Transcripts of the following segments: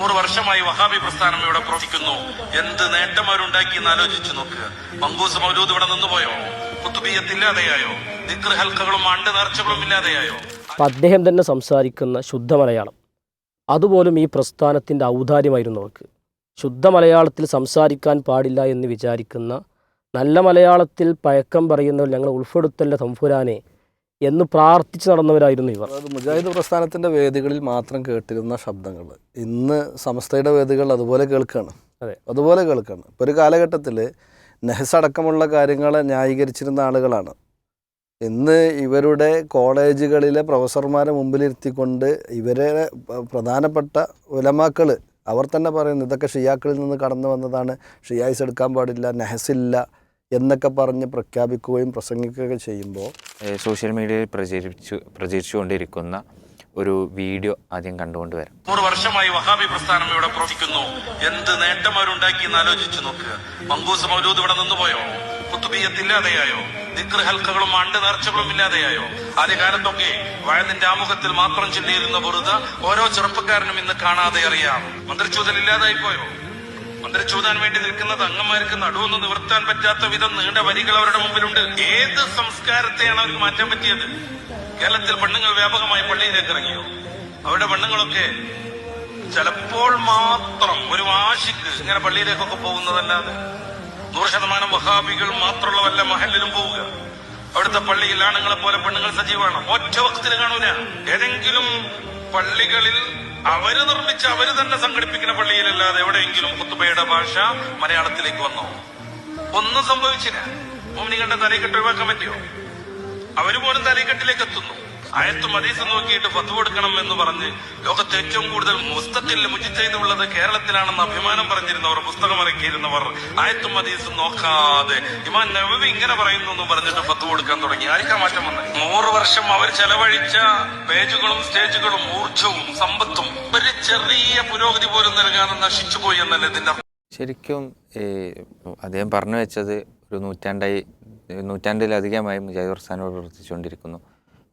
നൂറ് വർഷമായി വഹാബി പ്രസ്ഥാനം ഇവിടെ പ്രവർത്തിക്കുന്നു. എന്ത് നേട്ടം അവരുണ്ടാക്കി എന്ന് ആലോചിച്ചു നോക്കുക മങ്കൂസ് മൗലൂദ് ഇവിടെ നിന്നുപോയോ? കുത്തുബീയത്തില്ലാതെയായോ ഇല്ലാതെയായോ ദിക്ർ ഹൽക്കകളും ആണ്ട് നേർച്ചകളും ഇല്ലാതെയായോ? അദ്ദേഹം തന്നെ സംസാരിക്കുന്ന ശുദ്ധ മലയാളം. അതുപോലും ഈ പ്രസ്ഥാനത്തിന്റെ ഔദാര്യമായിരുന്നു അവർക്ക് ശുദ്ധ മലയാളത്തിൽ സംസാരിക്കാൻ പാടില്ല എന്ന് വിചാരിക്കുന്ന നല്ല മലയാളത്തിൽ പഴക്കം പറയുന്നവർ ഞങ്ങൾ ഉൾപ്പെടുത്തല്ല തമ്പുരാനെ എന്ന് പ്രാർത്ഥിച്ച് നടന്നവരായിരുന്നു ഇവർ. അതായത് മുജാഹിദ് പ്രസ്ഥാനത്തിന്റെ വേദികളിൽ മാത്രം കേട്ടിരുന്ന ശബ്ദങ്ങൾ ഇന്ന് സമസ്തയുടെ വേദികൾ അതുപോലെ കേൾക്കുകയാണ് അതെ. അതുപോലെ കേൾക്കുകയാണ് ഇപ്പോൾ ഒരു കാലഘട്ടത്തിൽ നെഹ്സ് അടക്കമുള്ള കാര്യങ്ങളെ ന്യായീകരിച്ചിരുന്ന ആളുകളാണ്. ഇന്ന് ഇവരുടെ കോളേജുകളിലെ പ്രൊഫസർമാരെ മുമ്പിലിരുത്തിക്കൊണ്ട് ഇവരെ പ്രധാനപ്പെട്ട ഉലമാക്കൾ അവർ തന്നെ പറയുന്നു ഇതൊക്കെ ഷിയാക്കളിൽ നിന്ന് കടന്നു വന്നതാണ് ഷിയായിസ് എടുക്കാൻ പാടില്ല നെഹസില്ല എന്നൊക്കെ പറഞ്ഞ് പ്രഖ്യാപിക്കുകയും പ്രസംഗിക്കുകയൊക്കെ ചെയ്യുമ്പോൾ സോഷ്യൽ മീഡിയയിൽ പ്രചരിച്ചു പ്രചരിച്ചുകൊണ്ടിരിക്കുന്ന ഒരു വീഡിയോ ആദ്യം കണ്ടുകൊണ്ട് വരാം. നൂറ് വർഷമായി വഹാബി പ്രസ്ഥാനം ഇവിടെ പ്രവർത്തിക്കുന്നു. എന്ത് നേട്ടം അവരുണ്ടാക്കി എന്ന് ആലോചിച്ചു നോക്കുക മങ്കൂസ് മൗലൂദ് ഇവിടെ നിന്നുപോയോ? കുത്തുബിയത്ത് ഇല്ലാതെയായോ ദിക്ർ ഹൽക്കകളും ആണ്ട് നേർച്ചകളും ഇല്ലാതെയായോ? ആദ്യകാലത്തൊക്കെ വയലിന്റെ ആമുഖത്തിൽ മാത്രം ചൊല്ലിയിരുന്ന വെറുത ഓരോ ചെറുപ്പക്കാരനും ഇന്ന് കാണാതെ അറിയാം. മന്ത്രിച്ചൂതൽ ഇല്ലാതായി പോയോ മന്ത്രിച്ചൂതാൻ വേണ്ടി നിൽക്കുന്ന തങ്ങന്മാർക്ക് നടുവൊന്ന് നിവർത്താൻ പറ്റാത്ത വിധം നീണ്ട വരികൾ അവരുടെ മുമ്പിലുണ്ട്. ഏത് സംസ്കാരത്തെയാണ് അവർക്ക് മാറ്റാൻ പറ്റിയത്? കേരളത്തിൽ പെണ്ണുങ്ങൾ വ്യാപകമായി പള്ളിയിലേക്ക് ഇറങ്ങിയോ? അവരുടെ പെണ്ണുങ്ങളൊക്കെ ചിലപ്പോൾ മാത്രം ഒരു വാശിക്ക് ഇങ്ങനെ പള്ളിയിലേക്കൊക്കെ പോകുന്നതല്ലാതെ നൂറ് ശതമാനം വഹാബികൾ മാത്രമുള്ള വല്ല മഹലിലും പോവുക. അവിടുത്തെ പള്ളിയിൽ ആണുങ്ങളെ പോലെ പെണ്ണുങ്ങൾ സജീവമാണ്. ഒറ്റ വക്തിന് കാണൂല. ഏതെങ്കിലും പള്ളികളിൽ അവർ നിർമ്മിച്ച അവർ തന്നെ സംഘടിപ്പിക്കുന്ന പള്ളിയിലല്ലാതെ എവിടെയെങ്കിലും കുത്തുബയുടെ ഭാഷ മലയാളത്തിലേക്ക് വന്നോ? ഒന്നും സംഭവിച്ചില്ല. മോമിനികളുടെ തലക്കെട്ട് ഒഴിവാക്കാൻ പറ്റിയോ? അവർ പോലും തലക്കെട്ടിലേക്ക് എത്തുന്നു. ആയത്തും മദീസ് നോക്കിയിട്ട് ഫത്ത് കൊടുക്കണം എന്ന് പറഞ്ഞ് ലോകത്ത് ഏറ്റവും കൂടുതൽ മുസ്തത്തിൽ മുജിച്ചെയ്തുള്ളത് കേരളത്തിലാണെന്ന് അഭിമാനം പറഞ്ഞിരുന്നവർ പുസ്തകം ഇറക്കിയിരുന്നവർ ആയത്തും മദീസ് നോക്കാതെ. ഇമാൻ നവവി ഇങ്ങനെ പറയുന്നു എന്ന് പറഞ്ഞിട്ട് ഫത്ത് കൊടുക്കാൻ തുടങ്ങി. ആർക്കാ മാറ്റം വന്നത് നൂറ് വർഷം അവർ ചെലവഴിച്ച പേജുകളും സ്റ്റേജുകളും ഊർജവും സമ്പത്തും ഒരു ചെറിയ പുരോഗതി പോലും നൽകാതെ നശിച്ചുപോയി എന്നല്ലേ ഇതിന്റെ ശരിക്കും അദ്ദേഹം പറഞ്ഞു വെച്ചത് ഒരു നൂറ്റാണ്ടായി നൂറ്റാണ്ടിലധികമായി മുജാഹിദ് പ്രസ്ഥാനം പ്രവർത്തിച്ചുകൊണ്ടിരിക്കുന്നു.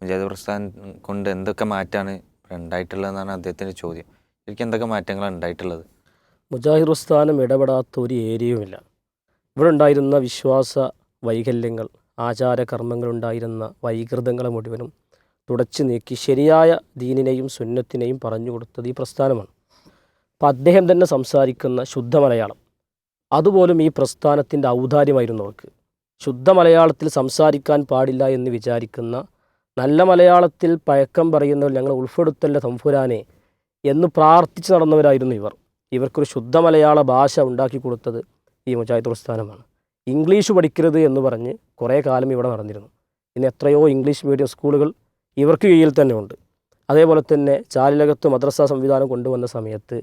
മുജാഹിദ് പ്രസ്ഥാനം കൊണ്ട് എന്തൊക്കെ മാറ്റമാണ് ഉണ്ടായിട്ടുള്ളതെന്നാണ് അദ്ദേഹത്തിന്റെ ചോദ്യം. ശരിക്കും എന്തൊക്കെ മാറ്റങ്ങളാണ് ഉണ്ടായിട്ടുള്ളത്? മുജാഹിദ് പ്രസ്ഥാനം ഇടപെടാത്ത ഒരു ഏരിയയുമില്ല. ഇവിടെ ഉണ്ടായിരുന്ന വിശ്വാസ വൈകല്യങ്ങൾ ആചാരകർമ്മങ്ങളുണ്ടായിരുന്ന വൈകൃതങ്ങളെ മുഴുവനും തുടച്ചു നീക്കി ശരിയായ ദീനിനെയും സുന്നത്തിനെയും പറഞ്ഞു കൊടുത്തത് ഈ പ്രസ്ഥാനമാണ്. അപ്പം അദ്ദേഹം തന്നെ സംസാരിക്കുന്ന ശുദ്ധ മലയാളം അതുപോലും ഈ പ്രസ്ഥാനത്തിന്റെ ഔദാര്യമായിരുന്നു അവർക്ക്. ശുദ്ധ മലയാളത്തിൽ സംസാരിക്കാൻ പാടില്ല എന്ന് വിചാരിക്കുന്ന നല്ല മലയാളത്തിൽ പഴക്കം പറയുന്നവർ ഞങ്ങൾ ഉൾപ്പെടുത്തല്ല തമ്പുരാനെ എന്ന് പ്രാർത്ഥിച്ച് നടന്നവരായിരുന്നു ഇവർ. ഇവർക്കൊരു ശുദ്ധ മലയാള ഭാഷ ഉണ്ടാക്കി കൊടുത്തത് ഈ മുജാഹിദ് പ്രസ്ഥാനമാണ് ഇംഗ്ലീഷ് പഠിക്കരുത് എന്ന് പറഞ്ഞ് കുറേ കാലം ഇവിടെ നടന്നിരുന്നു. ഇന്ന് എത്രയോ ഇംഗ്ലീഷ് മീഡിയം സ്കൂളുകൾ ഇവർക്ക് കീഴിൽ തന്നെ ഉണ്ട്. അതേപോലെ തന്നെ ചാലിലകത്ത് മദ്രസ സംവിധാനം കൊണ്ടുവന്ന സമയത്ത്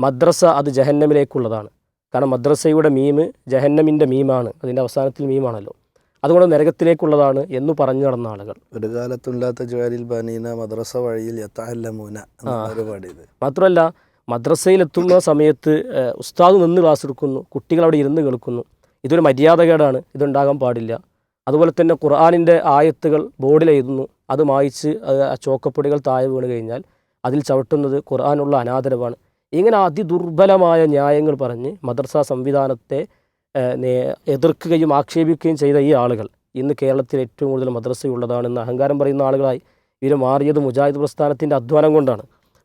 മദ്രസ അത് ജഹന്നമിലേക്കുള്ളതാണ്. കാരണം മദ്രസയുടെ മീമ് ജഹന്നമിന്റെ മീമാണ്. അതിന്റെ അവസാനത്തിൽ മീമാണല്ലോ. അതുകൊണ്ട് നരകത്തിലേക്കുള്ളതാണ് എന്ന് പറഞ്ഞു നടന്ന ആളുകൾ. ഒരു കാലത്തുല്ലാത്ത ബനീന മദ്രസ വഴിയിൽ പാടിയത് മാത്രമല്ല മദ്രസയിലെത്തുന്ന സമയത്ത് ഉസ്താദ് നിന്ന് ക്ലാസ് എടുക്കുന്നു കുട്ടികൾ അവിടെ ഇരുന്ന് കേൾക്കുന്നു. ഇതൊരു മര്യാദകേടാണ് ഇതുണ്ടാകാൻ പാടില്ല. അതുപോലെ തന്നെ ഖുർആാനിന്റെ ആയത്തുകൾ ബോർഡിൽ എഴുതുന്നു. അത് മായിച്ച് ചോക്കപ്പൊടികൾ താഴെ വീണ് കഴിഞ്ഞാൽ അതിൽ ചവിട്ടുന്നത് ഖുർആാനുള്ള അനാദരവാണ്. ഇങ്ങനെ അതിദുർബലമായ ന്യായങ്ങൾ പറഞ്ഞ് മദ്രസ സംവിധാനത്തെ എതിർക്കുകയും ആക്ഷേപിക്കുകയും ചെയ്ത ഈ ആളുകൾ. ഇന്ന് കേരളത്തിൽ ഏറ്റവും കൂടുതൽ മദ്രസയുള്ളതാണെന്ന് അഹങ്കാരം പറയുന്ന ആളുകളായി ഇവർ മാറിയത് മുജാഹിദ് പ്രസ്ഥാനത്തിന്റെ അധ്വാനം കൊണ്ടാണ്.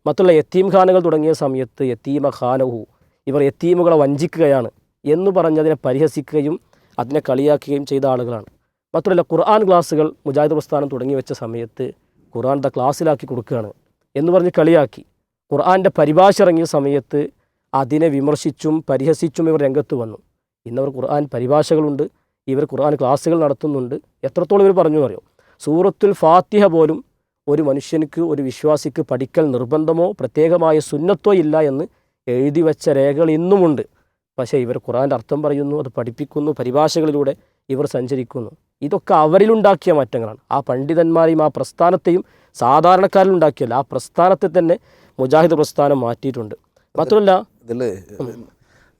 മറ്റുള്ള യത്തീം ഖാനകൾ തുടങ്ങിയ സമയത്ത് യത്തീമ ഖാനഹു ഇവർ യത്തീമുകളെ വഞ്ചിക്കുകയാണ് എന്ന് പറഞ്ഞതിനെ പരിഹസിക്കുകയും അതിനെ കളിയാക്കുകയും ചെയ്ത ആളുകളാണ്. മാത്രമല്ല ഖുർആൻ ക്ലാസ്സുകൾ മുജാഹിദ് പ്രസ്ഥാനം തുടങ്ങി വെച്ച സമയത്ത് ഖുർആൻ ക്ലാസ്സിലാക്കി കൊടുക്കുകയാണ് എന്ന് പറഞ്ഞ് കളിയാക്കി. ഖുർആന്റെ പരിഭാഷ ഇറങ്ങിയ സമയത്ത് അതിനെ വിമർശിച്ചും പരിഹസിച്ചും ഇവർ രംഗത്ത് വന്നു. ഇന്നവർ ഖുർആൻ പരിഭാഷകളുണ്ട് ഇവർ ഖുർആൻ ക്ലാസ്സുകൾ നടത്തുന്നുണ്ട്. എത്രത്തോളം ഇവർ പറഞ്ഞു അറിയോ? സൂറത്തുൽ ഫാത്തിഹ പോലും ഒരു മനുഷ്യനക്ക് ഒരു വിശ്വാസിക്ക് പഠിക്കൽ നിർബന്ധമോ പ്രത്യേകമായ സുന്നത്തോ ഇല്ല എന്ന് എഴുതി വെച്ച രേഖകൾ ഇന്നുമുണ്ട്. പക്ഷേ ഇവർ ഖുറാന്റെ അർത്ഥം പറയുന്നു അത് പഠിപ്പിക്കുന്നു പരിഭാഷകളിലൂടെ ഇവർ സഞ്ചരിക്കുന്നു. ഇതൊക്കെ അവരിലുണ്ടാക്കിയ മാറ്റങ്ങളാണ്. ആ പണ്ഡിതന്മാരെയും ആ പ്രസ്ഥാനത്തെയും സാധാരണക്കാരിലുണ്ടാക്കിയല്ല ആ പ്രസ്ഥാനത്തെ തന്നെ മുജാഹിദ് പ്രസ്ഥാനം മാറ്റിയിട്ടുണ്ട്. മാത്രമല്ല ഇതിൽ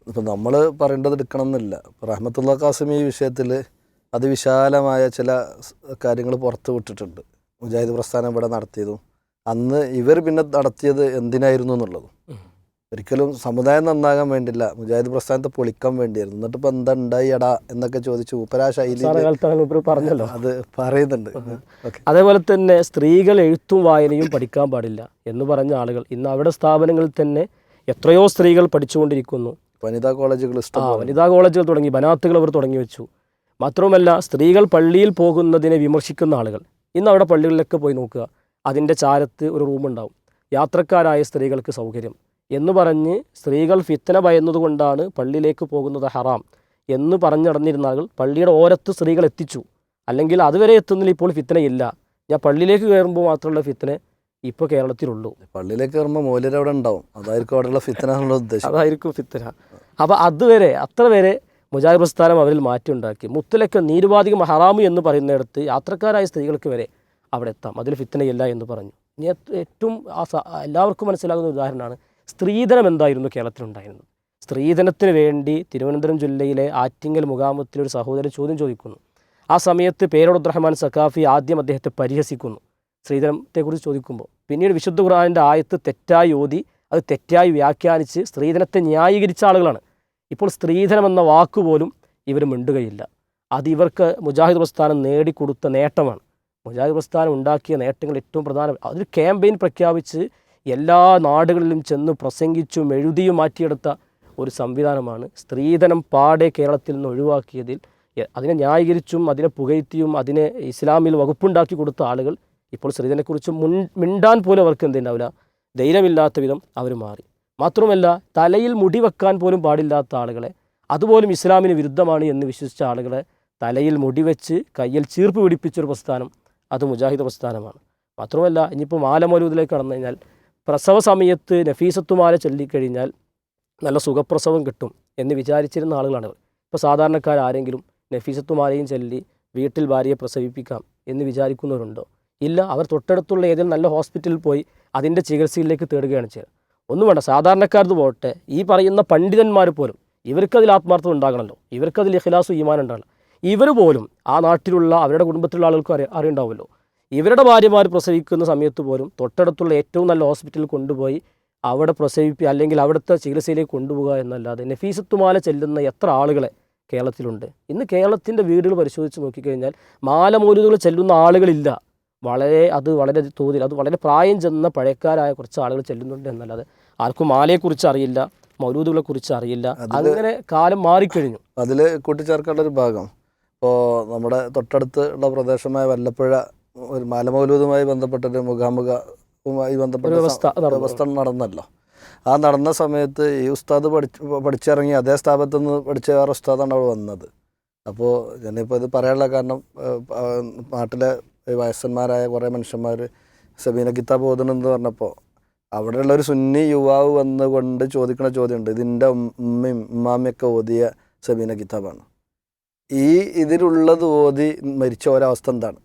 ഇപ്പം നമ്മൾ പറയേണ്ടത് എടുക്കണം എന്നില്ല ഇപ്പോൾ റഹ്മത്തുള്ള കാസിം ഈ വിഷയത്തിൽ അതിവിശാലമായ ചില കാര്യങ്ങൾ പുറത്ത് വിട്ടിട്ടുണ്ട്. മുജാഹിദ് പ്രസ്ഥാനം ഇവിടെ നടത്തിയതും അന്ന് ഇവർ പിന്നെ നടത്തിയത് എന്തിനായിരുന്നു എന്നുള്ളതും. ഒരിക്കലും സമുദായം നന്നാകാൻ വേണ്ടില്ല മുജാഹിദ് പ്രസ്ഥാനത്തെ പൊളിക്കാൻ വേണ്ടിയായിരുന്നു. എന്നിട്ട് ഇപ്പം എന്താ ഉണ്ടായി എടാ എന്നൊക്കെ ചോദിച്ചു ഉപരാ ശൈലി പറഞ്ഞല്ലോ. അത് പറയുന്നുണ്ട്. അതേപോലെ തന്നെ സ്ത്രീകൾ എഴുത്തും വായനയും പഠിക്കാൻ പാടില്ല എന്ന് പറഞ്ഞ ആളുകൾ ഇന്ന് അവിടെ സ്ഥാപനങ്ങളിൽ തന്നെ എത്രയോ സ്ത്രീകൾ പഠിച്ചുകൊണ്ടിരിക്കുന്നു. വനിതാ കോളേജുകൾ ആ വനിതാ കോളേജുകൾ തുടങ്ങി ബനാത്തുകൾ അവർ തുടങ്ങി വെച്ചു. മാത്രവുമല്ല സ്ത്രീകൾ പള്ളിയിൽ പോകുന്നതിനെ വിമർശിക്കുന്ന ആളുകൾ. ഇന്ന് അവിടെ പള്ളികളിലൊക്കെ പോയി നോക്കുക. അതിന്റെ ചാരത്ത് ഒരു റൂമുണ്ടാവും യാത്രക്കാരായ സ്ത്രീകൾക്ക് സൗകര്യം. എന്ന് പറഞ്ഞ് സ്ത്രീകൾ ഫിത്തന ഭയന്നതുകൊണ്ടാണ് പള്ളിയിലേക്ക് പോകുന്നത് ഹറാം. എന്ന് പറഞ്ഞു നടന്നിരുന്ന ആളുകൾ പള്ളിയുടെ ഓരത്ത് സ്ത്രീകൾ എത്തിച്ചു. അല്ലെങ്കിൽ അതുവരെ എത്തുന്നതിൽ ഇപ്പോൾ ഫിത്തനയില്ല. ഞാൻ പള്ളിയിലേക്ക് കയറുമ്പോൾ മാത്രമുള്ള ഫിത്തന ഇപ്പോൾ കേരളത്തിലുള്ളൂ. പള്ളിയിലേക്ക് കയറുമ്പോൾ മൂല്യർ അവിടെ ഉണ്ടാവും. അതായിരിക്കും അവിടെയുള്ള ഫിത്തന എന്നുള്ള ഉദ്ദേശം. അതായിരിക്കും ഫിത്തന. അപ്പോൾ അതുവരെ അത്ര വരെ മുജാഹിർ പ്രസ്ഥാനം അവരിൽ മാറ്റിയുണ്ടാക്കി മുത്തലക്ക് നീരുപാധിക ഹറാമു എന്ന് പറയുന്നിടത്ത് യാത്രക്കാരായ സ്ത്രീകൾക്ക് വരെ അവിടെ എത്താം. അതിൽ ഫിത്തനയില്ല എന്ന് പറഞ്ഞു. ഇനി ഏറ്റവും ആ എല്ലാവർക്കും മനസ്സിലാകുന്ന ഉദാഹരണമാണ് സ്ത്രീധനം എന്തായിരുന്നു കേരളത്തിലുണ്ടായിരുന്നത്? സ്ത്രീധനത്തിന് വേണ്ടി തിരുവനന്തപുരം ജില്ലയിലെ ആറ്റിങ്ങൽ മുഖാമത്തിൽ ഒരു സഹോദരൻ ചോദ്യം ചോദിക്കുന്നു. ആ സമയത്ത് പേരോട് റഹ്മാൻ സക്കാഫി ആദ്യം അദ്ദേഹത്തെ പരിഹസിക്കുന്നു. സ്ത്രീധനത്തെക്കുറിച്ച് ചോദിക്കുമ്പോൾ. പിന്നീട് വിശുദ്ധ ഖുർആാനിന്റെ ആയത്ത് തെറ്റായി ഓതി അത് തെറ്റായി വ്യാഖ്യാനിച്ച് സ്ത്രീധനത്തെ ന്യായീകരിച്ച ആളുകളാണ്. ഇപ്പോൾ സ്ത്രീധനം എന്ന വാക്ക് പോലും ഇവർ മിണ്ടുകയില്ല. അത് ഇവർക്ക് മുജാഹിദ് പ്രസ്ഥാനം നേടിക്കൊടുത്ത നേട്ടമാണ്. മുജാഹിദ് പ്രസ്ഥാനം ഉണ്ടാക്കിയ നേട്ടങ്ങൾ ഏറ്റവും പ്രധാനം. അതൊരു ക്യാമ്പയിൻ പ്രഖ്യാപിച്ച് എല്ലാ നാടുകളിലും ചെന്ന് പ്രസംഗിച്ചും എഴുതിയും മാറ്റിയെടുത്ത ഒരു സംവിധാനമാണ് സ്ത്രീധനം പാടെ കേരളത്തിൽ നിന്ന് ഒഴിവാക്കിയതിൽ. അതിനെ ന്യായീകരിച്ചും അതിനെ പുകഴ്ത്തിയും അതിനെ ഇസ്ലാമിൽ വകുപ്പുണ്ടാക്കി കൊടുത്ത ആളുകൾ ഇപ്പോൾ ശ്രീധനെക്കുറിച്ച് മുൻ മിണ്ടാൻ പോലും അവർക്ക് എന്തുണ്ടാവില്ല. ധൈര്യമില്ലാത്ത വിധം അവർ മാറി. മാത്രമല്ല തലയിൽ മുടി വെക്കാൻ പോലും പാടില്ലാത്ത ആളുകളെ. അതുപോലും ഇസ്ലാമിന് വിരുദ്ധമാണ് എന്ന് വിശ്വസിച്ച ആളുകളെ തലയിൽ മുടി വെച്ച് കയ്യിൽ ചീർപ്പ് പിടിപ്പിച്ചൊരു പ്രസ്ഥാനം അത് മുജാഹിദ് പ്രസ്ഥാനമാണ്. മാത്രമല്ല ഇനിയിപ്പോൾ മാലമൗലൂദിലേക്ക് കടന്നു കഴിഞ്ഞാൽ പ്രസവ സമയത്ത് നഫീസത്തുമാല ചൊല്ലിക്കഴിഞ്ഞാൽ നല്ല സുഖപ്രസവം കിട്ടും എന്ന് വിചാരിച്ചിരുന്ന ആളുകളാണ് ഇപ്പോൾ സാധാരണക്കാരാരെങ്കിലും നഫീസത്തുമാലയും ചൊല്ലി വീട്ടിൽ ഭാര്യയെ പ്രസവിപ്പിക്കാം എന്ന് വിചാരിക്കുന്നവരുണ്ടോ? ഇല്ല അവർ തൊട്ടടുത്തുള്ള ഏതെങ്കിലും നല്ല ഹോസ്പിറ്റലിൽ പോയി അതിന്റെ ചികിത്സയിലേക്ക് തേടുകയാണ് ചെയ്യുക ഒന്നും വേണ്ട സാധാരണക്കാരത് പോട്ടെ. ഈ പറയുന്ന പണ്ഡിതന്മാർ പോലും ഇവർക്കതിൽ ആത്മാർത്ഥം ഉണ്ടാകണമല്ലോ. ഇവർക്കതിൽ ഇഖ്ലാസും ഈമാൻ ഉണ്ടാകണം. ഇവർ പോലും ആ നാട്ടിലുള്ള അവരുടെ കുടുംബത്തിലുള്ള ആളുകൾക്ക് അറിയ അറിയുണ്ടാവുമല്ലോ. ഇവരുടെ ഭാര്യമാർ പ്രസവിക്കുന്ന സമയത്ത് പോലും തൊട്ടടുത്തുള്ള ഏറ്റവും നല്ല ഹോസ്പിറ്റലിൽ കൊണ്ടുപോയി അവിടെ പ്രസവിപ്പി അല്ലെങ്കിൽ അവിടുത്തെ ചികിത്സയിലേക്ക് കൊണ്ടുപോകുക എന്നല്ലാതെ നഫീസത്തുമാല ചെല്ലുന്ന എത്ര ആളുകളെ കേരളത്തിലുണ്ട്. ഇന്ന് കേരളത്തിന്റെ വീടുകൾ പരിശോധിച്ച് നോക്കിക്കഴിഞ്ഞാൽ മാലമൂലുകൾ ചെല്ലുന്ന ആളുകളില്ല. വളരെ അത് വളരെ തോതിൽ അത് വളരെ പ്രായം ചെന്ന പഴയക്കാരായ കുറച്ച് ആളുകൾ ചെല്ലുന്നുണ്ട് എന്നല്ലാതെ ആർക്കും മാലയെക്കുറിച്ച് അറിയില്ല മൗലൂദുകളെ കുറിച്ച് അറിയില്ല അങ്ങനെ കാലം മാറിക്കഴിഞ്ഞു. അതിൽ കൂട്ടിച്ചേർക്കേണ്ട ഒരു ഭാഗം. ഇപ്പോൾ നമ്മുടെ തൊട്ടടുത്ത് ഉള്ള പ്രദേശമായ വല്ലപ്പുഴ ഒരു മാലമൗലൂദുമായി ബന്ധപ്പെട്ടൊരു മുഖാമുഖവുമായി ബന്ധപ്പെട്ട വ്യവസ്ഥ നടന്നല്ലോ. ആ നടന്ന സമയത്ത് ഈ ഉസ്താദ് പഠിച്ച് പഠിച്ചിറങ്ങി അതേ സ്ഥാപനത്തിൽ നിന്ന് പഠിച്ച വേറെ ഉസ്താദാണ് അവിടെ വന്നത്. അപ്പോൾ ഞാനിപ്പോൾ ഇത് പറയാനുള്ള കാരണം നാട്ടിലെ വയസ്സന്മാരായ കുറേ മനുഷ്യന്മാർ സബീന കിതാബ് ഓതണമെന്ന് പറഞ്ഞപ്പോൾ അവിടെയുള്ള ഒരു സുന്നി യുവാവ് വന്നുകൊണ്ട് ചോദിക്കുന്ന ചോദ്യമുണ്ട്. ഇതിന്റെ ഉമ്മയും ഉമ്മാമ്മയൊക്കെ ഓതിയ സബീന കിതാബാണ്. ഈ ഇതിലുള്ളത് ഓതി മരിച്ച ഒരവസ്ഥ എന്താണ്?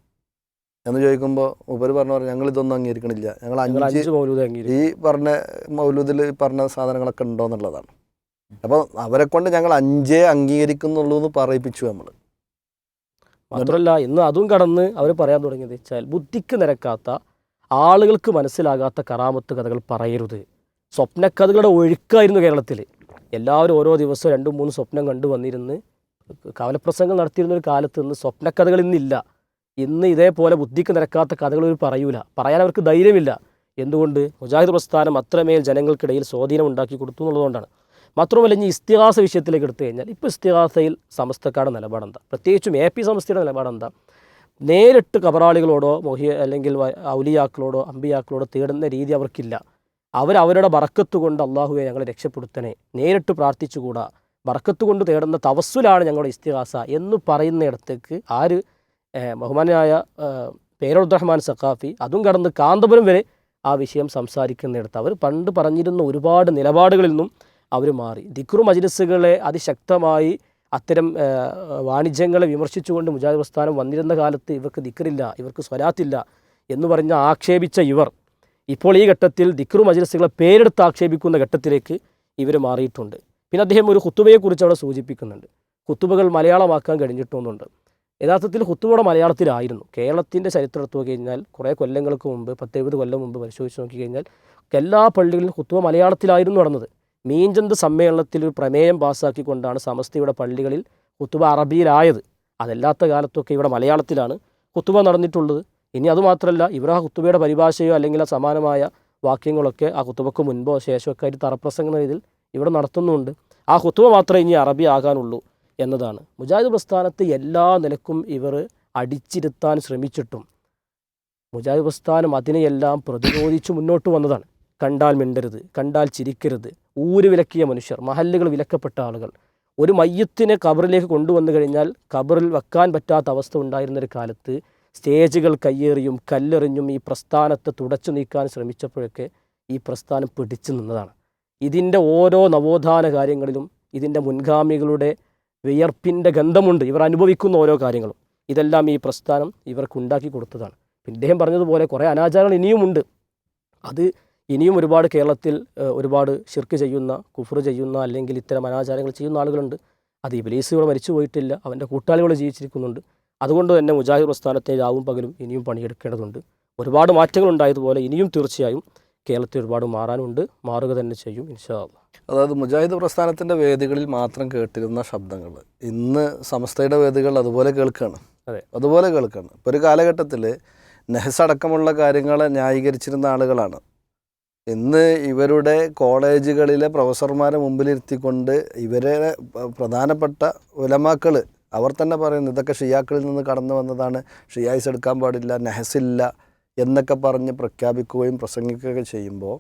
എന്ന് ചോദിക്കുമ്പോൾ ഉപരി പറഞ്ഞ പറഞ്ഞു ഞങ്ങൾ ഇതൊന്നും അംഗീകരിക്കണില്ല. ഞങ്ങൾ അഞ്ച് ഈ പറഞ്ഞ മൗലൂദിൽ പറഞ്ഞ സാധനങ്ങളൊക്കെ ഉണ്ടോ എന്നുള്ളതാണ്. അപ്പോൾ അവരെ കൊണ്ട് ഞങ്ങൾ അഞ്ചേ അംഗീകരിക്കുന്നുള്ളൂ എന്ന് പറയിപ്പിച്ചു നമ്മൾ. മാത്രമല്ല ഇന്ന് അതും കടന്ന് അവർ പറയാൻ തുടങ്ങിയത് വെച്ചാൽ ബുദ്ധിക്ക് നിരക്കാത്ത ആളുകൾക്ക് മനസ്സിലാകാത്ത കറാമത്ത് കഥകൾ പറയരുത്. സ്വപ്നക്കഥകളുടെ ഒഴുക്കായിരുന്നു കേരളത്തിൽ എല്ലാവരും ഓരോ ദിവസവും രണ്ടും മൂന്നും സ്വപ്നം കണ്ടു വന്നിരുന്ന് കവലപ്രസംഗം നടത്തിയിരുന്ന ഒരു കാലത്ത് നിന്ന് സ്വപ്നക്കഥകൾ ഇന്നില്ല. ഇന്ന് ഇതേപോലെ ബുദ്ധിക്ക് നിരക്കാത്ത കഥകൾ ഇവർ പറയൂല. പറയാൻ അവർക്ക് ധൈര്യമില്ല. എന്തുകൊണ്ട്? മുജാഹിദ് പ്രസ്ഥാനം അത്രമേൽ ജനങ്ങൾക്കിടയിൽ സ്വാധീനം ഉണ്ടാക്കി കൊടുത്തു എന്നുള്ളതുകൊണ്ടാണ്. മാത്രമല്ല ഇനി ഇസ്തിഹാസ വിഷയത്തിലേക്ക് എടുത്തു കഴിഞ്ഞാൽ ഇപ്പോൾ ഇസ്തിഹാസയിൽ സമസ്തക്കാരുടെ നിലപാടെന്താ? പ്രത്യേകിച്ചും എ പി സമസ്തയുടെ നിലപാടെന്താ? നേരിട്ട് കബറാളികളോടോ മൊഹി അല്ലെങ്കിൽ ഔലിയാക്കളോടോ അമ്പിയാക്കളോടോ തേടുന്ന രീതി അവർക്കില്ല. അവരവരുടെ ബറക്കത്ത് കൊണ്ട് അള്ളാഹുവെ ഞങ്ങളെ രക്ഷപ്പെടുത്തണേ. നേരിട്ട് പ്രാർത്ഥിച്ചുകൂടാ. ബറക്കത്ത് കൊണ്ട് തേടുന്ന തവസ്സുലാണ് ഞങ്ങളുടെ ഇസ്തിഹാസ എന്ന് പറയുന്നിടത്തേക്ക് ആര് ബഹുമാനായ ഏഹ്, റഹ്മാൻ സഖാഫി അതും കടന്ന് കാന്തപുരം വരെ ആ വിഷയം സംസാരിക്കുന്നിടത്ത് അവർ പണ്ട് പറഞ്ഞിരുന്ന ഒരുപാട് നിലപാടുകളിൽ നിന്നും അവർ മാറി. ദിക്റു മജ്ലിസുകളെ അതിശക്തമായി അത്തരം വാണിജ്യങ്ങളെ വിമർശിച്ചുകൊണ്ട് മുജാഹിദ് പ്രസ്ഥാനം വന്നിരുന്ന കാലത്ത് ഇവർക്ക് ദിക്റില്ല ഇവർക്ക് സ്വലാത്തില്ല എന്ന് പറഞ്ഞ് ആക്ഷേപിച്ച ഇവർ ഇപ്പോൾ ഈ ഘട്ടത്തിൽ ദിക്റു മജ്ലിസുകളെ പേരെടുത്ത് ആക്ഷേപിക്കുന്ന ഘട്ടത്തിലേക്ക് ഇവർ മാറിയിട്ടുണ്ട്. പിന്നെ അദ്ദേഹം ഒരു കുത്തുബയെക്കുറിച്ച് അവിടെ സൂചിപ്പിക്കുന്നുണ്ട്. കുത്തുബകൾ മലയാളമാക്കാൻ കഴിഞ്ഞിട്ടൊന്നുണ്ട് യഥാർത്ഥത്തിൽ കുത്തുബയുടെ മലയാളത്തിലായിരുന്നു. കേരളത്തിന്റെ ചരിത്രം എടുത്തു കഴിഞ്ഞാൽ കുറേ കൊല്ലങ്ങൾക്ക് മുമ്പ് പത്തെഴുപത് കൊല്ലം മുമ്പ് പരിശോധിച്ച് നോക്കി കഴിഞ്ഞാൽ എല്ലാ പള്ളികളിലും കുത്തുബ മലയാളത്തിലായിരുന്നു നടന്നത്. മീൻചന്ത് സമ്മേളനത്തിൽ ഒരു പ്രമേയം പാസ്സാക്കിക്കൊണ്ടാണ് സമസ്തയുടെ പള്ളികളിൽ കുത്തുബ അറബിയിലായത്. അതല്ലാത്ത കാലത്തൊക്കെ ഇവിടെ മലയാളത്തിലാണ് കുത്തുബ നടന്നിട്ടുള്ളത്. ഇനി അതുമാത്രമല്ല ഇവർ ആ കുത്തുബയുടെ പരിഭാഷയോ അല്ലെങ്കിൽ ആ സമാനമായ വാക്യങ്ങളൊക്കെ ആ കുത്തുബക്ക് മുൻപോ ശേഷമൊക്കെ ആയിട്ട് തറപ്രസംഗ രീതിയിൽ ഇവിടെ നടത്തുന്നുണ്ട്. ആ കുത്തുബ മാത്രമേ ഇനി അറബി ആകാനുള്ളൂ എന്നതാണ്. മുജാഹിദ് പ്രസ്ഥാനത്തെ എല്ലാ നിലക്കും ഇവർ അടിച്ചിരുത്താൻ ശ്രമിച്ചിട്ടും മുജാഹിദ് പ്രസ്ഥാനം അതിനെയെല്ലാം പ്രതിരോധിച്ച് മുന്നോട്ട് വന്നതാണ്. കണ്ടാൽ മിണ്ടരുത് കണ്ടാൽ ചിരിക്കരുത്. ഊര് വിലക്കിയ മനുഷ്യർ മഹല്ലുകൾ വിലക്കപ്പെട്ട ആളുകൾ. ഒരു മയ്യത്തിനെ കബറിലേക്ക് കൊണ്ടുവന്നു കഴിഞ്ഞാൽ കബറിൽ വെക്കാൻ പറ്റാത്ത അവസ്ഥ ഉണ്ടായിരുന്നൊരു കാലത്ത് സ്റ്റേജുകൾ കയ്യേറിയും കല്ലെറിഞ്ഞും ഈ പ്രസ്ഥാനത്തെ തുടച്ചു നീക്കാൻ ശ്രമിച്ചപ്പോഴൊക്കെ ഈ പ്രസ്ഥാനം പിടിച്ചു നിന്നതാണ്. ഇതിന്റെ ഓരോ നവോത്ഥാന കാര്യങ്ങളിലും ഇതിന്റെ മുൻഗാമികളുടെ വിയർപ്പിന്റെ ഗന്ധമുണ്ട്. ഇവർ അനുഭവിക്കുന്ന ഓരോ കാര്യങ്ങളും. ഇതെല്ലാം ഈ പ്രസ്ഥാനം ഇവർക്ക് ഉണ്ടാക്കി കൊടുത്തതാണ്. പിന്നെ ഇദ്ദേഹം പറഞ്ഞതുപോലെ കുറേ അനാചാരങ്ങൾ ഇനിയുമുണ്ട്. അത് ഇനിയും ഒരുപാട് കേരളത്തിൽ ഒരുപാട് ഷിർക്ക് ചെയ്യുന്ന കുഫർ ചെയ്യുന്ന അല്ലെങ്കിൽ ഇത്തരം അനാചാരങ്ങൾ ചെയ്യുന്ന ആളുകളുണ്ട്. അത് ഇബലീസുകൾ മരിച്ചു പോയിട്ടില്ല അവന്റെ കൂട്ടാളികൾ ജീവിച്ചിരിക്കുന്നുണ്ട്. അതുകൊണ്ട് തന്നെ മുജാഹിദ് പ്രസ്ഥാനത്തെ രാവും പകലും ഇനിയും പണിയെടുക്കേണ്ടതുണ്ട്. ഒരുപാട് മാറ്റങ്ങൾ ഉണ്ടായതുപോലെ ഇനിയും തീർച്ചയായും കേരളത്തിൽ ഒരുപാട് മാറാനുണ്ട്. മാറുക തന്നെ ചെയ്യും ഇൻഷാ അതായത് മുജാഹിദ് പ്രസ്ഥാനത്തിന്റെ വേദികളിൽ മാത്രം കേട്ടിരുന്ന ശബ്ദങ്ങൾ ഇന്ന് സമസ്തയുടെ വേദികൾ അതുപോലെ കേൾക്കുകയാണ് അതെ. അതുപോലെ കേൾക്കുകയാണ് ഇപ്പോൾ ഒരു കാലഘട്ടത്തിൽ നെഹ്സ് അടക്കമുള്ള കാര്യങ്ങളെ ന്യായീകരിച്ചിരുന്ന ആളുകളാണ്. ഇന്ന് ഇവരുടെ കോളേജുകളിലെ പ്രൊഫസർമാരെ മുമ്പിലിരുത്തിക്കൊണ്ട് ഇവരെ പ്രധാനപ്പെട്ട ഉലമാക്കൾ അവർ തന്നെ പറയുന്നു ഇതൊക്കെ ഷിയാക്കളിൽ നിന്ന് കടന്നു വന്നതാണ്. ഷിയായിസ് എടുക്കാൻ പാടില്ല നെഹസില്ല എന്നൊക്കെ പറഞ്ഞ് പ്രഖ്യാപിക്കുകയും പ്രസംഗിക്കുകയൊക്കെ ചെയ്യുമ്പോൾ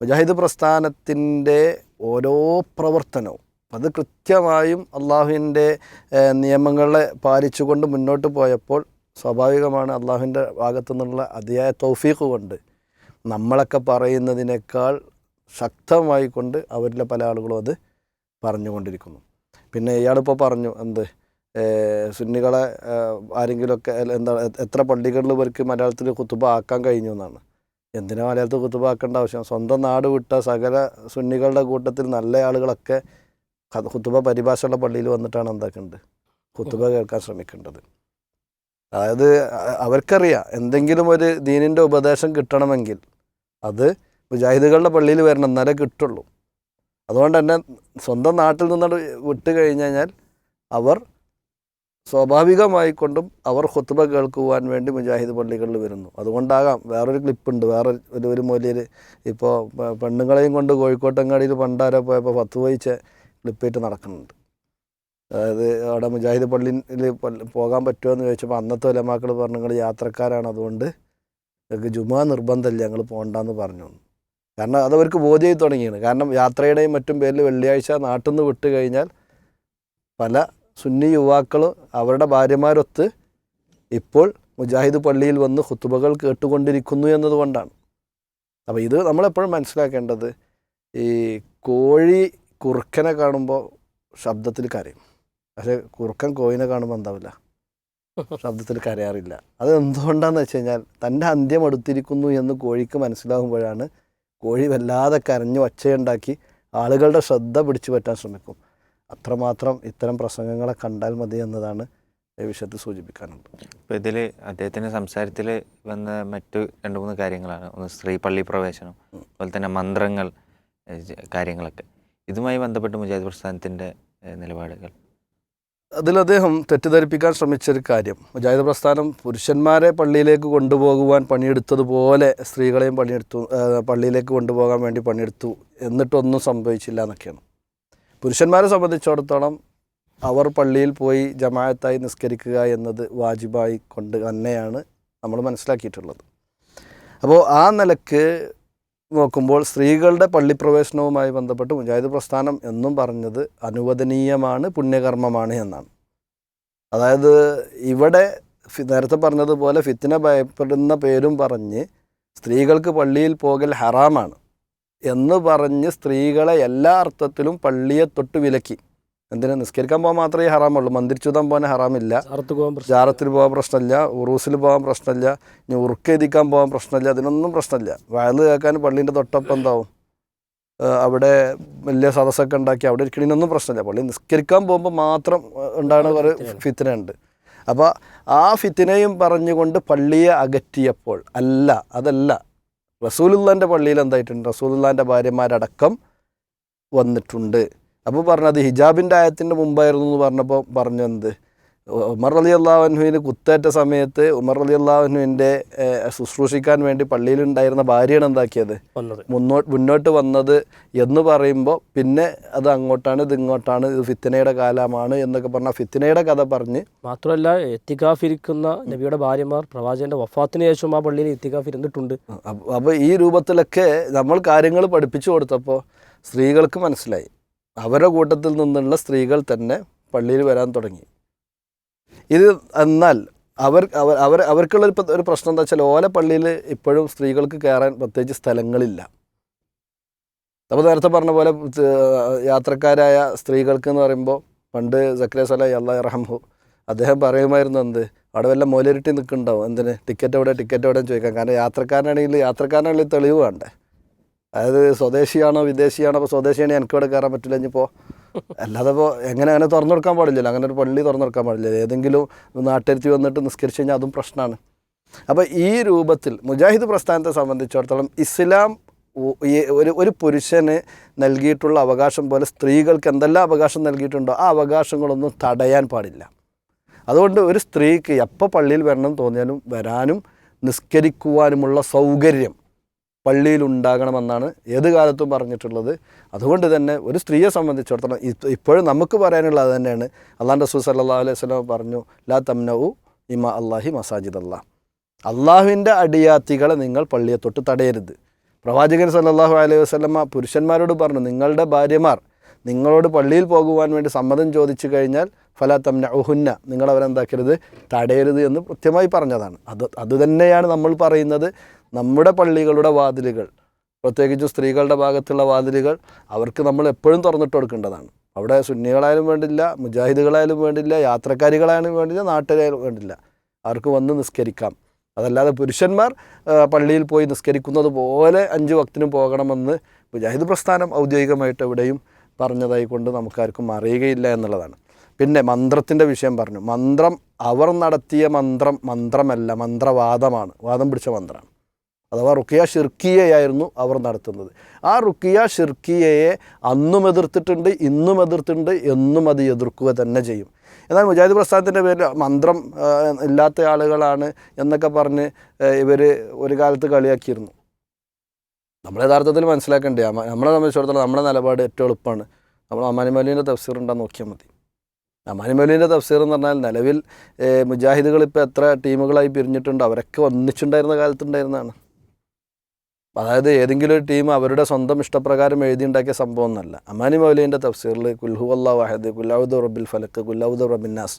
മുജാഹിദ് പ്രസ്ഥാനത്തിന്റെ ഓരോ പ്രവർത്തനവും അത് കൃത്യമായും അള്ളാഹുവിന്റെ നിയമങ്ങളെ പാലിച്ചുകൊണ്ട് മുന്നോട്ട് പോയപ്പോൾ സ്വാഭാവികമാണ് അള്ളാഹുവിന്റെ ഭാഗത്തു നിന്നുള്ള അതിയായ തൗഫീഖ് കൊണ്ട് നമ്മളൊക്കെ പറയുന്നതിനേക്കാൾ ശക്തമായി കൊണ്ട് അവരിലെ പല ആളുകളും അത് പറഞ്ഞുകൊണ്ടിരിക്കുന്നു. പിന്നെ ഇയാളിപ്പോൾ പറഞ്ഞു എന്ത് സുന്നികളെ ആരെങ്കിലുമൊക്കെ എന്താ എത്ര പള്ളികളിൽ ഇവർക്ക് മലയാളത്തിൽ കുത്തുബ ആക്കാൻ കഴിഞ്ഞു എന്നാണ്. എന്തിനാ മലയാളത്തിൽ കുത്തുബ ആക്കേണ്ട ആവശ്യം? സ്വന്തം നാട് വിട്ട സകല സുന്നികളുടെ കൂട്ടത്തിൽ നല്ല ആളുകളൊക്കെ കുത്തുബ പരിഭാഷയുള്ള പള്ളിയിൽ വന്നിട്ടാണ് എന്താക്കേണ്ടത്? കുത്തുബ കേൾക്കാൻ ശ്രമിക്കേണ്ടത്. അതായത് അവർക്കറിയാം എന്തെങ്കിലും ഒരു ദീനിന്റെ ഉപദേശം കിട്ടണമെങ്കിൽ അത് മുജാഹിദുകളുടെ പള്ളിയിൽ വരണം എന്നാലേ കിട്ടുള്ളൂ. അതുകൊണ്ട് തന്നെ സ്വന്തം നാട്ടിൽ നിന്ന് വിട്ട് കഴിഞ്ഞു കഴിഞ്ഞാൽ അവർ സ്വാഭാവികമായിക്കൊണ്ടും അവർ ഹുത്തുബ കേൾക്കുവാൻ വേണ്ടി മുജാഹിദ് പള്ളികളിൽ വരുന്നു. അതുകൊണ്ടാകാം വേറൊരു ക്ലിപ്പുണ്ട് വേറെ ഒരു ഒരു മൂലയിൽ ഇപ്പോൾ പെണ്ണുങ്ങളെയും കൊണ്ട് കോഴിക്കോട്ടങ്ങാടിയിൽ പണ്ടാരെ പോയപ്പോൾ പത്ത് വഹിച്ച ക്ലിപ്പായിട്ട് നടക്കുന്നുണ്ട്. അതായത് അവിടെ മുജാഹിദ് പള്ളിയിൽ പോകാൻ പറ്റുമോ എന്ന് ചോദിച്ചപ്പോൾ അന്നത്തെ ഒലമാക്കൾ പറഞ്ഞു നിങ്ങൾ യാത്രക്കാരാണ് അതുകൊണ്ട് നിങ്ങൾക്ക് ജുമാ നിർബന്ധമില്ല ഞങ്ങൾ പോകണ്ടെന്ന് പറഞ്ഞു. കാരണം അതവർക്ക് ബോധ്യമായി തുടങ്ങിയാണ്. കാരണം യാത്രയുടെയും മറ്റും പേരിൽ വെള്ളിയാഴ്ച നാട്ടിൽ നിന്ന് വിട്ട് കഴിഞ്ഞാൽ പല സുന്നി യുവാക്കളും അവരുടെ ഭാര്യമാരൊത്ത് ഇപ്പോൾ മുജാഹിദ് പള്ളിയിൽ വന്ന് ഹുത്തുബകൾ കേട്ടുകൊണ്ടിരിക്കുന്നു എന്നതുകൊണ്ടാണ്. അപ്പോൾ ഇത് നമ്മളെപ്പോഴും മനസ്സിലാക്കേണ്ടത് ഈ കോഴി കുറുക്കനെ കാണുമ്പോൾ ശബ്ദത്തിൽ കരയും. പക്ഷേ കുറുക്കൻ കോഴിനെ കാണുമ്പോൾ എന്താവില്ല. ശബ്ദത്തിൽ കരയാറില്ല. അത് എന്തുകൊണ്ടാന്ന് വെച്ച് കഴിഞ്ഞാൽ തന്റെ അന്ത്യം അടുത്തിരിക്കുന്നു എന്ന് കോഴിക്ക് മനസ്സിലാകുമ്പോഴാണ് കോഴി വല്ലാതെ കരഞ്ഞു ഒച്ചയുണ്ടാക്കി ആളുകളുടെ ശ്രദ്ധ പിടിച്ചു പറ്റാൻ ശ്രമിക്കും. അത്രമാത്രം ഇത്തരം പ്രസംഗങ്ങളെ കണ്ടാൽ മതി എന്നതാണ് വിഷയത്തിൽ സൂചിപ്പിക്കാനുള്ളത്. ഇപ്പോൾ ഇതിൽ അദ്ദേഹത്തിന്റെ സംസാരത്തിൽ വന്ന മറ്റു രണ്ട് മൂന്ന് കാര്യങ്ങളാണ്. ഒന്ന് സ്ത്രീ പള്ളി പ്രവേശനം അതുപോലെ തന്നെ മന്ത്രങ്ങൾ കാര്യങ്ങളൊക്കെ. ഇതുമായി ബന്ധപ്പെട്ട് മുജാഹിദ് പ്രസ്ഥാനത്തിന്റെ നിലപാടുകൾ. അതിൽ അദ്ദേഹം തെറ്റിദ്ധരിപ്പിക്കാൻ ശ്രമിച്ചൊരു കാര്യം. മുജാഹിദ് പ്രസ്ഥാനം പുരുഷന്മാരെ പള്ളിയിലേക്ക് കൊണ്ടുപോകുവാൻ പണിയെടുത്തതുപോലെ സ്ത്രീകളെയും പണിയെടുത്തു പള്ളിയിലേക്ക് കൊണ്ടുപോകാൻ വേണ്ടി പണിയെടുത്തു എന്നിട്ടൊന്നും സംഭവിച്ചില്ല എന്നൊക്കെയാണ്. പുരുഷന്മാരെ സംബന്ധിച്ചിടത്തോളം അവർ പള്ളിയിൽ പോയി ജമായത്തായി നിസ്കരിക്കുക എന്നത് വാജിബായി കൊണ്ട് തന്നെയാണ് നമ്മൾ മനസ്സിലാക്കിയിട്ടുള്ളത്. അപ്പോൾ ആ നിലയ്ക്ക് നോക്കുമ്പോൾ സ്ത്രീകളുടെ പള്ളിപ്രവേശനവുമായി ബന്ധപ്പെട്ട് മുജാഹിദ് പ്രസ്ഥാനം എന്നും പറഞ്ഞത് അനുവദനീയമാണ് പുണ്യകർമ്മമാണ് എന്നാണ്. അതായത് ഇവിടെ നേരത്തെ പറഞ്ഞതുപോലെ ഫിത്തിന ഭയപ്പെടുന്ന പേരും പറഞ്ഞ് സ്ത്രീകൾക്ക് പള്ളിയിൽ പോകൽ ഹറാമാണ് എന്ന് പറഞ്ഞ് സ്ത്രീകളെ എല്ലാ അർത്ഥത്തിലും പള്ളിയെ തൊട്ട് വിലക്കി. എന്തിനാ? നിസ്കരിക്കാൻ പോകാൻ മാത്രമേ ഹറാമുള്ളൂ. മന്ദിരിച്ചുതാൻ പോകാൻ ഹറാമില്ല. ജാറത്തിൽ പോകാൻ പ്രശ്നമില്ല. ഉറൂസിൽ പോകാൻ പ്രശ്നമില്ല. ഇനി ഉറുക്കെതിക്കാൻ പോകാൻ പ്രശ്നമില്ല. അതിനൊന്നും പ്രശ്നമില്ല. വയൽ കേൾക്കാൻ പള്ളീന്റെ തൊട്ടപ്പം എന്താവും? അവിടെ വലിയ സദസ്സൊക്കെ ഉണ്ടാക്കി അവിടെ ഇരിക്കണതിനൊന്നും പ്രശ്നമില്ല. പള്ളി നിസ്കരിക്കാൻ പോകുമ്പോൾ മാത്രം ഉണ്ടാകുന്ന ഒരു ഫിത്തിന ഉണ്ട്. അപ്പോൾ ആ ഫിത്തിനെയും പറഞ്ഞുകൊണ്ട് പള്ളിയെ അകറ്റിയപ്പോൾ അല്ല അതല്ല. റസൂലുള്ളാന്റെ പള്ളിയിൽ എന്തായിട്ടുണ്ട്? റസൂലുള്ളാന്റെ ഭാര്യമാരടക്കം വന്നിട്ടുണ്ട്. അപ്പോൾ പറഞ്ഞത് ഹിജാബിന്റെ ആയത്തിന്റെ മുമ്പായിരുന്നു എന്ന് പറഞ്ഞപ്പോൾ പറഞ്ഞത് ഉമർ അലി അള്ളാഹുവിന് കുത്തേറ്റ സമയത്ത് ഉമർ അലി അള്ളാഹുവിന്റെ ശുശ്രൂഷിക്കാൻ വേണ്ടി പള്ളിയിലുണ്ടായിരുന്ന ഭാര്യയാണ് എന്താക്കിയത്? മുന്നോട്ട് മുന്നോട്ട് വന്നത് എന്ന് പറയുമ്പോൾ പിന്നെ അത് അങ്ങോട്ടാണ് ഇത് ഇങ്ങോട്ടാണ് ഇത് ഫിത്തിനയുടെ കാലമാണ് എന്നൊക്കെ പറഞ്ഞ ഫിത്തിനയുടെ കഥ പറഞ്ഞ് മാത്രമല്ല എത്തിക്കാഫിരിക്കുന്ന നബിയുടെ ഭാര്യമാർ പ്രവാചകന്റെ വഫാത്തിന് ശേഷം ആ പള്ളിയിൽ എത്തിക്കാഫിരുന്നിട്ടുണ്ട് അപ്പോൾ ഈ രൂപത്തിലൊക്കെ നമ്മൾ കാര്യങ്ങൾ പഠിപ്പിച്ചു കൊടുത്തപ്പോൾ സ്ത്രീകൾക്ക് മനസ്സിലായി. അവരുടെ കൂട്ടത്തിൽ നിന്നുള്ള സ്ത്രീകൾ തന്നെ പള്ളിയിൽ വരാൻ തുടങ്ങി. ഇത് എന്നാൽ അവർ അവർ അവർ അവർക്കുള്ള ഒരു പ്രശ്നം എന്താ വെച്ചാൽ ഓല പള്ളിയിൽ ഇപ്പോഴും സ്ത്രീകൾക്ക് കയറാൻ പ്രത്യേകിച്ച് സ്ഥലങ്ങളില്ല. അപ്പോൾ നേരത്തെ പറഞ്ഞ പോലെ യാത്രക്കാരായ സ്ത്രീകൾക്ക് എന്ന് പറയുമ്പോൾ പണ്ട് സക്രിയ സല അള്ളാഹ് റഹംഹു അദ്ദേഹം പറയുമായിരുന്നു എന്ത്? അവിടെ വല്ല മോലിരിട്ടി നിൽക്കുന്നുണ്ടാവും. എന്തിന്? ടിക്കറ്റ് എവിടെ ടിക്കറ്റ് എവിടെ ചോദിക്കാം കാരണം യാത്രക്കാരനാണെങ്കിൽ യാത്രക്കാരനാണെങ്കിൽ തെളിവ് വേണ്ടേ? അതായത് സ്വദേശിയാണോ വിദേശിയാണോ? അപ്പോൾ സ്വദേശിയാണെങ്കിൽ എനിക്ക് ഇവിടെ കയറാൻ പറ്റില്ല. ഇനിയിപ്പോൾ അല്ലാതെ ഇപ്പോൾ എങ്ങനെ അങ്ങനെ തുറന്നു കൊടുക്കാൻ പാടില്ലല്ലോ. അങ്ങനെ ഒരു പള്ളി തുറന്നു കൊടുക്കാൻ പാടില്ല. ഏതെങ്കിലും നാട്ടിരുത്തി വന്നിട്ട് നിസ്കരിച്ചു കഴിഞ്ഞാൽ അതും പ്രശ്നമാണ്. അപ്പോൾ ഈ രൂപത്തിൽ മുജാഹിദ് പ്രസ്ഥാനത്തെ സംബന്ധിച്ചിടത്തോളം ഇസ്ലാം ഒരു ഒരു പുരുഷന് നൽകിയിട്ടുള്ള അവകാശം പോലെ സ്ത്രീകൾക്ക് എന്തെല്ലാം അവകാശം നൽകിയിട്ടുണ്ടോ ആ അവകാശങ്ങളൊന്നും തടയാൻ പാടില്ല. അതുകൊണ്ട് ഒരു സ്ത്രീക്ക് എപ്പോൾ പള്ളിയിൽ വരണം തോന്നിയാലും വരാനും നിസ്കരിക്കുവാനുമുള്ള സൗകര്യം പള്ളിയിൽ ഉണ്ടാകണമെന്നാണ് ഏത് കാലത്തും പറഞ്ഞിട്ടുള്ളത്. അതുകൊണ്ട് തന്നെ ഒരു സ്ത്രീയെ സംബന്ധിച്ചിടത്തോളം ഇപ്പ- ഇപ്പോഴും നമുക്ക് പറയാനുള്ളത് തന്നെയാണ്. അള്ളാഹ് റസൂൽ സല്ലാ അലൈഹി സ്വലം പറഞ്ഞു ലാ തംനഉ ഇമ അള്ളാഹി മസാജിദ് അള്ളാ അള്ളാഹുവിന്റെ അടിയാത്തികളെ നിങ്ങൾ പള്ളിയെ തൊട്ട് തടയരുത്. പ്രവാചകൻ സല്ലാഹു അലൈഹി വസ്ലമ പുരുഷന്മാരോട് പറഞ്ഞു നിങ്ങളുടെ ഭാര്യമാർ നിങ്ങളോട് പള്ളിയിൽ പോകുവാൻ വേണ്ടി സമ്മതം ചോദിച്ചു കഴിഞ്ഞാൽ ഫലാ തമ്ന ഉഹുന്ന നിങ്ങളവരെന്താക്കരുത്? തടയരുത് എന്ന് കൃത്യമായി പറഞ്ഞതാണ്. അത് അതുതന്നെയാണ് നമ്മൾ പറയുന്നത്. നമ്മുടെ പള്ളികളുടെ വാതിലുകൾ പ്രത്യേകിച്ച് സ്ത്രീകളുടെ ഭാഗത്തുള്ള വാതിലുകൾ അവർക്ക് നമ്മൾ എപ്പോഴും തുറന്നിട്ട് കൊടുക്കേണ്ടതാണ്. അവിടെ സുന്നികളായാലും വേണ്ടില്ല മുജാഹിദുകളായാലും വേണ്ടില്ല യാത്രക്കാരികളായാലും വേണ്ടില്ല നാട്ടുകാരായാലും വേണ്ടില്ല. അവർക്ക് വന്ന് നിസ്കരിക്കാം. അതല്ലാതെ പുരുഷന്മാർ പള്ളിയിൽ പോയി നിസ്കരിക്കുന്നത് പോലെ അഞ്ച് വക്തിനും പോകണമെന്ന് മുജാഹിദ് പ്രസ്ഥാനം ഔദ്യോഗികമായിട്ട് എവിടെയും പറഞ്ഞതായി കൊണ്ട് നമുക്കാർക്കും അറിയുകയില്ല എന്നുള്ളതാണ്. പിന്നെ മന്ത്രത്തിന്റെ വിഷയം പറഞ്ഞു. മന്ത്രം അവർ നടത്തിയ മന്ത്രം മന്ത്രമല്ല മന്ത്രവാദമാണ്. വാദം പിടിച്ച മന്ത്രമാണ്. അഥവാ റുക്കിയ ഷിർക്കിയയായിരുന്നു അവർ നടത്തുന്നത്. ആ റുക്കിയ ഷിർക്കിയയെ അന്നും എതിർത്തിട്ടുണ്ട് ഇന്നും എതിർത്തിട്ടുണ്ട് എന്നും അത് എതിർക്കുക തന്നെ ചെയ്യും. എന്നാൽ മുജാഹിദ് പ്രസ്ഥാനത്തിന്റെ പേരിൽ മന്ത്രം ഇല്ലാത്ത ആളുകളാണ് എന്നൊക്കെ പറഞ്ഞ് ഇവർ ഒരു കാലത്ത് കളിയാക്കിയിരുന്നു. നമ്മൾ യഥാർത്ഥത്തിൽ മനസ്സിലാക്കേണ്ടേ നമ്മളെ സംബന്ധിച്ചിടത്തോളം നമ്മുടെ നിലപാട് ഏറ്റവും എളുപ്പമാണ്. നമ്മൾ അമാനിമലീന്റെ തഫ്സീർ ഉണ്ടോ നോക്കിയാൽ മതി. അമാനിമലീന്റെ തഫ്സീർ എന്ന് പറഞ്ഞാൽ നിലവിൽ മുജാഹിദുകൾ ഇപ്പോൾ എത്ര ടീമുകളായി പിരിഞ്ഞിട്ടുണ്ട് അവരൊക്കെ ഒന്നിച്ചുണ്ടായിരുന്ന കാലത്തുണ്ടായിരുന്നതാണ് അതായത് ഏതെങ്കിലും ഒരു ടീം അവരുടെ സ്വന്തം ഇഷ്ടപ്രകാരം എഴുതിയുണ്ടാക്കിയ സംഭവം എന്നല്ല അമാനി മൗലീന്റെ തഫ്സീറിൽ കുൽഹു അല്ലാ വാഹദ് കുല്ലാവുദ് റബ്ബിൽ ഫലക്ക് കുല്ലാവുദ് റബിന്നാസ്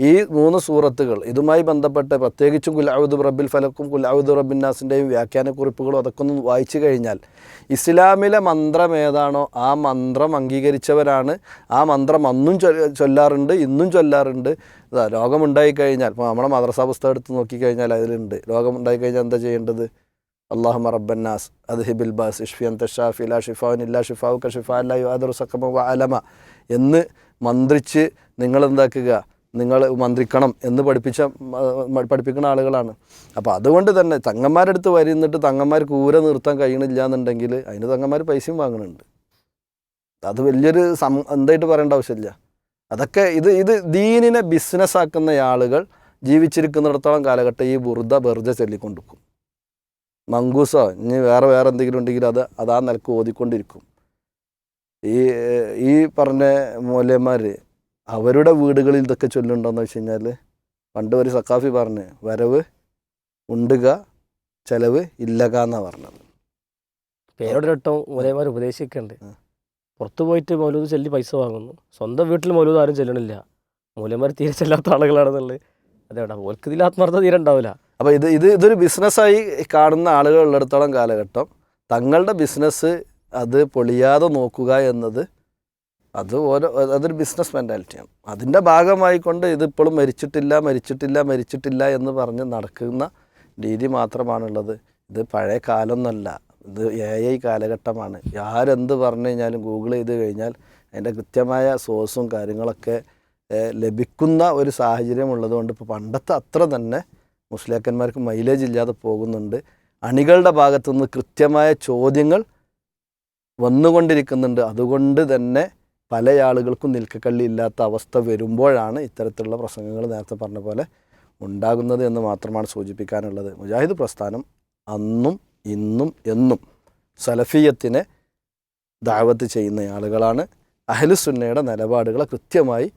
ഈ മൂന്ന് സൂറത്തുകൾ ഇതുമായി ബന്ധപ്പെട്ട് പ്രത്യേകിച്ചും കുലാവുദ് റബ്ബിൽ ഫലക്കും കുലാവുദ് റബ്ബിന്നാസിന്റെയും വ്യാഖ്യാനക്കുറിപ്പുകളും അതൊക്കെ ഒന്ന് വായിച്ചു കഴിഞ്ഞാൽ ഇസ്ലാമിലെ മന്ത്രം ഏതാണോ ആ മന്ത്രം അംഗീകരിച്ചവരാണ്. ആ മന്ത്രം അന്നും ചൊല്ലാറുണ്ട് ഇന്നും ചൊല്ലാറുണ്ട്. രോഗമുണ്ടായിക്കഴിഞ്ഞാൽ രോഗമുണ്ടായി കഴിഞ്ഞാൽ ഇപ്പോൾ നമ്മുടെ മദ്രസ പുസ്തകം എടുത്ത് നോക്കിക്കഴിഞ്ഞാൽ അതിലുണ്ട്. രോഗമുണ്ടായിക്കഴിഞ്ഞാൽ എന്താ ചെയ്യേണ്ടത്? അള്ളാഹു റബ്ബന്നാസ് الناس ഹിബിൽ ബാസ്. اشفي അന്ത الشافي ലാ شفاء ഇല്ലാ شفاؤك شفاء لا يؤذر سقما وعلما എന്ന് മന്ത്രിച്ച് നിങ്ങൾ എന്താക്കുക നിങ്ങൾ മന്ത്രിക്കണം എന്ന് പഠിപ്പിച്ച പഠിപ്പിക്കുന്ന ആളുകളാണ്. അപ്പോൾ അതുകൊണ്ട് തന്നെ തങ്ങന്മാരുടെ അടുത്ത് വരുന്നിട്ട് തങ്ങന്മാർ കൂര നിർത്താൻ കഴിയണില്ല എന്നുണ്ടെങ്കിൽ അതിന് തങ്ങന്മാർ പൈസയും വാങ്ങുന്നുണ്ട് അത് വലിയൊരു സം എന്തായിട്ട് പറയേണ്ട ആവശ്യമില്ല. അതൊക്കെ ഇത് ഇത് ദീനിനെ ബിസിനസ് ആക്കുന്ന ആളുകൾ ജീവിച്ചിരിക്കുന്നിടത്തോളം കാലഘട്ടം ഈ ബുർദ ബെർജ ചൊല്ലിക്കൊണ്ടിരിക്കും. മങ്കൂസോ ഇനി വേറെ വേറെ എന്തെങ്കിലും ഉണ്ടെങ്കിൽ അത് അതാ ആ നിലയ്ക്ക് ഓതിക്കൊണ്ടിരിക്കും. ഈ ഈ പറഞ്ഞ മൂലന്മാർ അവരുടെ വീടുകളിൽ ഇതൊക്കെ ചൊല്ലുണ്ടോയെന്ന് വെച്ച് കഴിഞ്ഞാൽ പണ്ട് ഒരു സക്കാഫി പറഞ്ഞ് വരവ് ഉണ്ടുക ചെലവ് ഇല്ലക എന്നാണ് പറഞ്ഞത്. പേരോടൊരട്ടം മൂലയന്മാർ ഉപദേശിക്കുന്നുണ്ട്. പുറത്തു പോയിട്ട് മൗലൂദ് ചൊല്ലി പൈസ വാങ്ങുന്നു. സ്വന്തം വീട്ടിൽ മൗലൂദ് ആരും ചെല്ലണില്ല. മൂലന്മാർ തീരെ ചെല്ലാത്ത ആളുകളാണെന്നുള്ളത്. അതെവിടെ? ഓർക്ക് ഇതിൽ ആത്മാർത്ഥത തീരെ ഉണ്ടാവില്ല. അപ്പോൾ ഇത് ഇത് ഇതൊരു ബിസിനസ്സായി കാണുന്ന ആളുകൾ ഉള്ളിടത്തോളം കാലഘട്ടം തങ്ങളുടെ ബിസിനസ് അത് പൊളിയാതെ നോക്കുക എന്നത് അത് ഓരോ അതൊരു ബിസിനസ് മെന്റാലിറ്റിയാണ് അതിന്റെ ഭാഗമായിക്കൊണ്ട് ഇതിപ്പോഴും മരിച്ചിട്ടില്ല മരിച്ചിട്ടില്ല മരിച്ചിട്ടില്ല എന്ന് പറഞ്ഞ് നടക്കുന്ന രീതി മാത്രമാണുള്ളത്. ഇത് പഴയ കാലമൊന്നുമല്ല ഇത് എ ഐ കാലഘട്ടമാണ്. ആരെന്ത് പറഞ്ഞു കഴിഞ്ഞാലും ഗൂഗിൾ ചെയ്ത് കഴിഞ്ഞാൽ അതിന്റെ കൃത്യമായ സോഴ്സും കാര്യങ്ങളൊക്കെ ലഭിക്കുന്ന ഒരു സാഹചര്യം ഉള്ളതുകൊണ്ട് ഇപ്പോൾ പണ്ടത്തെ അത്ര തന്നെ മുസ്ലിയാക്കന്മാർക്ക് മൈലേജ് ഇല്ലാതെ പോകുന്നുണ്ട്. അണികളുടെ ഭാഗത്തുനിന്ന് കൃത്യമായ ചോദ്യങ്ങൾ വന്നുകൊണ്ടിരിക്കുന്നുണ്ട്. അതുകൊണ്ട് തന്നെ പല ആളുകൾക്കും നിൽക്കക്കള്ളി ഇല്ലാത്ത അവസ്ഥ വരുമ്പോഴാണ് ഇത്തരത്തിലുള്ള പ്രസംഗങ്ങൾ നേരത്തെ പറഞ്ഞ പോലെ ഉണ്ടാകുന്നത് എന്ന് മാത്രമാണ് സൂചിപ്പിക്കാനുള്ളത്. മുജാഹിദ് പ്രസ്ഥാനം അന്നും ഇന്നും എന്നും സലഫിയത്തിനെ ദാവത്ത് ചെയ്യുന്ന ആളുകളാണ്. അഹലുസുന്നയുടെ നിലപാടുകളെ കൃത്യമായി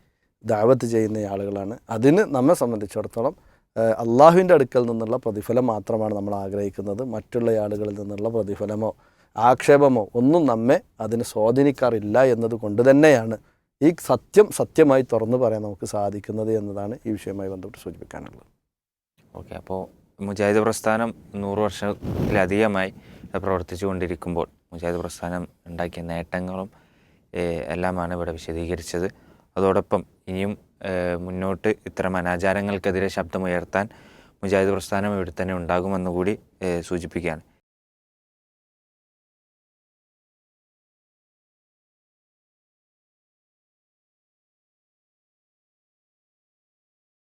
ദാവത്ത് ചെയ്യുന്ന ആളുകളാണ്. അതിന് നമ്മെ സംബന്ധിച്ചിടത്തോളം അള്ളാഹുവിന്റെ അടുക്കൽ നിന്നുള്ള പ്രതിഫലം മാത്രമാണ് നമ്മൾ ആഗ്രഹിക്കുന്നത്. മറ്റുള്ള ആളുകളിൽ നിന്നുള്ള പ്രതിഫലമോ ആക്ഷേപമോ ഒന്നും നമ്മെ അതിന് സ്വാധീനിക്കാറില്ല എന്നത് കൊണ്ട് തന്നെയാണ് ഈ സത്യം സത്യമായി തുറന്നു പറയാൻ നമുക്ക് സാധിക്കുന്നത് എന്നതാണ് ഈ വിഷയവുമായി ബന്ധപ്പെട്ട് സൂചിപ്പിക്കാനുള്ളത്. ഓക്കെ അപ്പോൾ മുജാഹിദ് പ്രസ്ഥാനം നൂറ് വർഷത്തിലധികമായി പ്രവർത്തിച്ചു കൊണ്ടിരിക്കുമ്പോൾ മുജാഹിദ് പ്രസ്ഥാനം ഉണ്ടാക്കിയ നേട്ടങ്ങളും എല്ലാമാണ് ഇവിടെ വിശദീകരിച്ചത്. അതോടൊപ്പം ഇനിയും മുന്നോട്ട് ഇത്തരം അനാചാരങ്ങൾക്കെതിരെ ശബ്ദമുയർത്താൻ മുജാഹിദ് പ്രസ്ഥാനം ഇവിടെ തന്നെ ഉണ്ടാകുമെന്ന് കൂടി സൂചിപ്പിക്കുകയാണ്.